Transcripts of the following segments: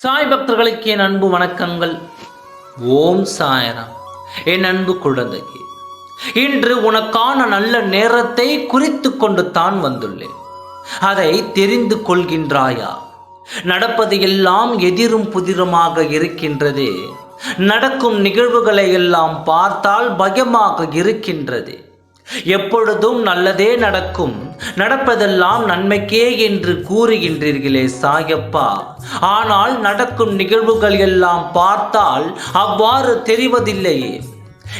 சாய் பக்தர்களுக்கு என் அன்பு வணக்கங்கள். ஓம் சாயராம். என் அன்பு குழந்தைக்கு இன்று உனக்கான நல்ல நேரத்தை குறித்து கொண்டு தான் வந்துள்ளேன். அதை தெரிந்து கொள்கின்றாயா? நடப்பது எல்லாம் எதிரும் புதிருமாக இருக்கின்றதே. நடக்கும் நிகழ்வுகளை எல்லாம் பார்த்தால் பயமாக இருக்கின்றது. எப்பொழுதும் நல்லதே நடக்கும். நடப்பதெல்லாம் நன்மைக்கே என்று கூறுகின்றீர்களே சாயப்பா. ஆனால் நடக்கும் நிகழ்வுகள் எல்லாம் பார்த்தால் அவ்வாறு தெரிவதில்லையே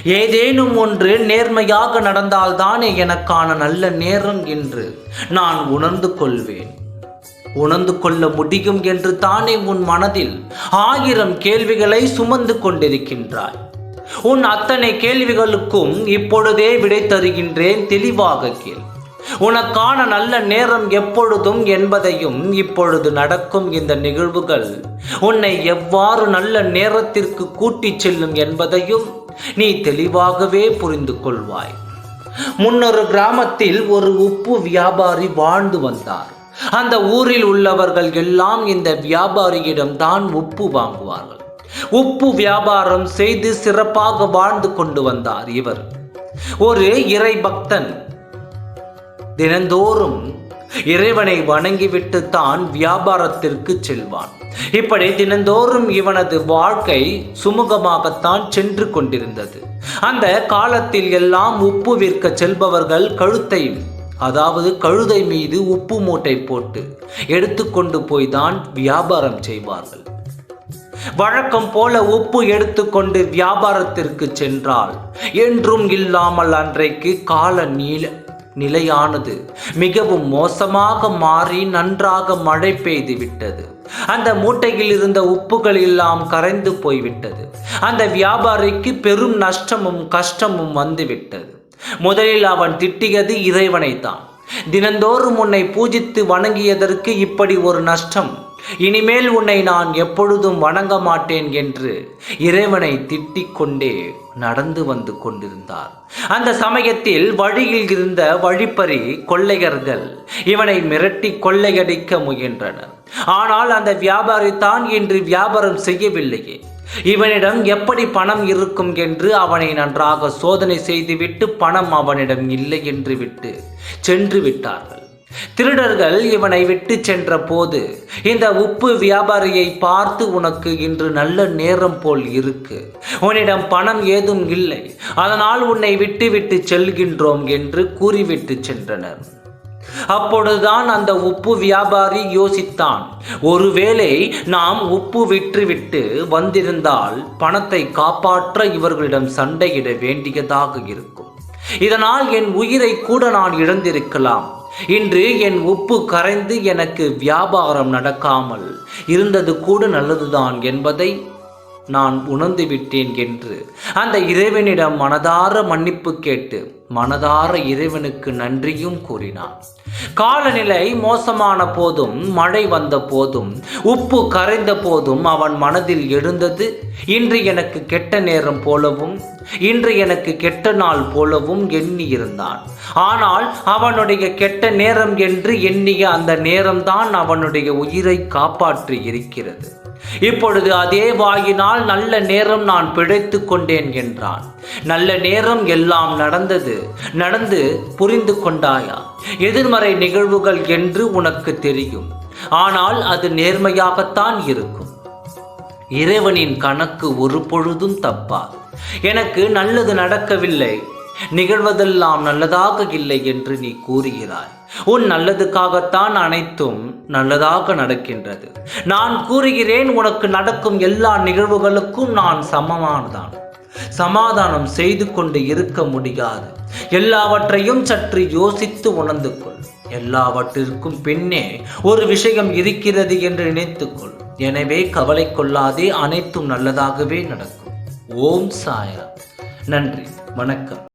ஏதேனும் ஒன்று நேர்மையாக நடந்தால்தானே எனக்கான நல்ல நேரம் என்று நான் உணர்ந்து கொள்வேன். உணர்ந்து கொள்ள முடியும் என்று தானே உன் மனதில் ஆயிரம் கேள்விகளை சுமந்து கொண்டிருக்கின்றாய். உன் அத்தனை கேள்விகளுக்கும் இப்பொழுதே விடை தருகின்றேன் தெளிவாக கேள். உனக்கான நல்ல நேரம் எப்பொழுதும் என்பதையும் இப்பொழுது நடக்கும் இந்த நிகழ்வுகள். உன்னை எவ்வாறு நல்ல நேரத்திற்கு கூட்டிச் செல்லும் என்பதையும் நீ தெளிவாகவே புரிந்து கொள்வாய். முன்னொரு கிராமத்தில் ஒரு உப்பு வியாபாரி வாழ்ந்து வந்தார். அந்த ஊரில் உள்ளவர்கள் எல்லாம் இந்த வியாபாரியிடம் தான் உப்பு வாங்குவார்கள். உப்பு வியாபாரம் செய்து சிறப்பாக வாழ்ந்து கொண்டு வந்தார் இவர். ஒரு இறை பக்தன் தினந்தோறும் இறைவனை வணங்கிவிட்டு தான் வியாபாரத்திற்கு செல்வான். இப்படி தினந்தோறும் இவனது வாழ்க்கை சுமூகமாகத்தான் சென்று கொண்டிருந்தது. அந்த காலத்தில் எல்லாம் உப்பு விற்க செல்பவர்கள் கழுத்தை அதாவது கழுதை மீது உப்பு மூட்டை போட்டு எடுத்துக்கொண்டு போய்தான் வியாபாரம் செய்வார்கள். வழக்கம் போல உப்பு எடுத்துக்கொண்டு வியாபாரத்திற்கு சென்றால் என்றும் இல்லாமல் அன்றைக்கு கால நீள நிலையானது. மிகவும் மோசமாக மாறி நன்றாக மழை பெய்து விட்டது. அந்த மூட்டையில் இருந்த உப்புகள் எல்லாம் கரைந்து போய்விட்டது. அந்த வியாபாரிக்கு பெரும் நஷ்டமும் கஷ்டமும் வந்துவிட்டது முதலில் அவன் திட்டியது இறைவனை தான் தினந்தோறும் உன்னை பூஜித்து வணங்கியதற்கு இப்படி ஒரு நஷ்டம். இனிமேல் உன்னை நான் எப்பொழுதும் வணங்க மாட்டேன் என்று இறைவனை திட்டிக் கொண்டே நடந்து வந்து கொண்டிருந்தார். அந்த சமயத்தில் வழியில் இருந்த வழிப்பறி கொள்ளையர்கள் இவனை மிரட்டி கொள்ளையடிக்க முயன்றனர். ஆனால் அந்த வியாபாரி தான் இன்று வியாபாரம் செய்யவில்லையே. இவனிடம் எப்படி பணம் இருக்கும் என்று அவனை நன்றாக சோதனை செய்துவிட்டு பணம் அவனிடம் இல்லை என்று விட்டு சென்று விட்டார்கள். திருடர்கள் இவனை விட்டு சென்ற போது இந்த உப்பு வியாபாரியை பார்த்து உனக்கு இன்று நல்ல நேரம் போல் இருக்கு. உன்னிடம் பணம் ஏதும் இல்லை. அதனால் உன்னை விட்டுவிட்டு செல்கின்றோம் என்று கூறிவிட்டு சென்றனர். அப்பொழுதுதான் அந்த உப்பு வியாபாரி யோசித்தான் ஒருவேளை நாம் உப்பு விற்றுவிட்டு வந்திருந்தால் பணத்தை காப்பாற்ற இவர்களிடம் சண்டையிட வேண்டியதாக இருக்கும். இதனால் என் உயிரை கூட நான் இழந்திருக்கலாம். இன்று என் உப்பு கரைந்து எனக்கு வியாபாரம் நடக்காமல் இருந்தது கூட நல்லதுதான் என்பதை நான் உணர்ந்து விட்டேன் என்று. அந்த இறைவனிடம் மனதார மன்னிப்பு கேட்டு மனதார இறைவனுக்கு நன்றியும் கூறினான். காலநிலை மோசமான போதும் மழை வந்த போதும் உப்பு கரைந்த போதும் அவன் மனதில் எழுந்தது இன்று எனக்கு கெட்ட நேரம் போலவும் இன்று எனக்கு கெட்ட நாள் போலவும் எண்ணி இருந்தான் ஆனால் அவனுடைய கெட்ட நேரம் என்று எண்ணிய அந்த நேரம்தான் அவனுடைய உயிரை காப்பாற்றி இருக்கிறது இப்பொழுது அதே வாயினால் நல்ல நேரம் நான் பிழைத்து கொண்டேன் என்றான். நல்ல நேரம் எல்லாம் நடந்தது. நடந்து புரிந்து கொண்டாயா? எதிர்மறை நிகழ்வுகள் என்று உனக்கு தெரியும். ஆனால் அது நேர்மையாகத்தான் இருக்கும். இறைவனின் கணக்கு ஒரு பொழுதும் தப்பா எனக்கு நல்லது நடக்கவில்லை. நிகழ்வதெல்லாம் நல்லதாக இல்லை என்று நீ கூறுகிறாய். உன் நல்லதுக்காகத்தான் அனைத்தும் நல்லதாக நடக்கின்றது. நான் கூறுகிறேன் உனக்கு நடக்கும் எல்லா நிகழ்வுகளுக்கும் நான் சமமானதான். சமாதானம் செய்து கொண்டு இருக்க முடியாது. எல்லாவற்றையும் சற்று யோசித்து உணர்ந்து கொள் எல்லாவற்றிற்கும் பின்னே ஒரு விஷயம் இருக்கிறது என்று நினைத்துக்கொள் எனவே கவலை கொள்ளாதே அனைத்தும் நல்லதாகவே நடக்கும். ஓம் சாயா. நன்றி. வணக்கம்.